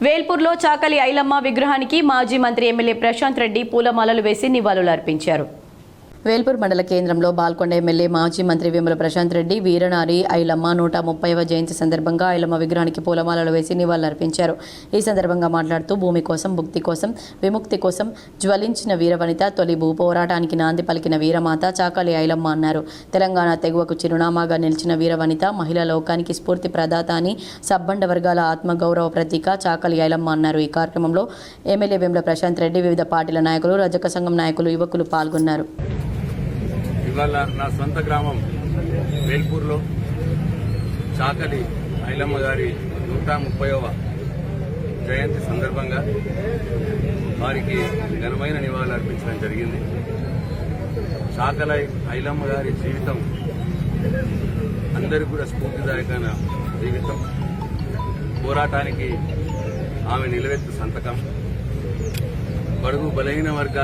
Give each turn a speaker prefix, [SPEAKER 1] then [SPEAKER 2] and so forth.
[SPEAKER 1] వేల్పూర్లో చాకలి ఐలమ్మ విగ్రహానికి మాజీ మంత్రి ఎమ్మెల్యే ప్రశాంత్ రెడ్డి పూలమాలలు వేసి నివాళులు అర్పించారు వేల్పూర్ మండల కేంద్రంలో బాల్కొండ ఎమ్మెల్యే మాజీ మంత్రి వేముల ప్రశాంత్ రెడ్డి వీరనారి ఐలమ్మ నూట ముప్పైవ జయంతి సందర్భంగా ఐలమ్మ విగ్రహానికి పూలమాలలు వేసి నివాళులర్పించారు. ఈ సందర్భంగా మాట్లాడుతూ భూమి కోసం భుక్తి కోసం విముక్తి కోసం జ్వలించిన వీరవనిత తొలి భూ పోరాటానికి నాంది పలికిన వీరమాత చాకలి ఐలమ్మ అన్నారు. తెలంగాణ తెగువకు చిరునామాగా నిలిచిన వీరవనిత మహిళా లోకానికి స్ఫూర్తి ప్రదాత అని సబ్బండ వర్గాల ఆత్మగౌరవ ప్రతీక చాకలి ఐలమ్మ అన్నారు. ఈ కార్యక్రమంలో ఎమ్మెల్యే వేముల ప్రశాంత్ రెడ్డి వివిధ పార్టీల నాయకులు రజక సంఘం నాయకులు యువకులు పాల్గొన్నారు.
[SPEAKER 2] ఇవాళ నా సొంత గ్రామం వేల్పూర్లో. చాకలి ఐలమ్మ గారి నూట ముప్పైవ జయంతి సందర్భంగా వారికి ఘనమైన నివాళులు అర్పించడం జరిగింది. చాకలై ఐలమ్మ గారి జీవితం అందరికీ కూడా స్ఫూర్తిదాయకమైన జీవితం. పోరాటానికి ఆమె నిలవెత్తు సంతకం. బడుగు బలహీన వర్గాలు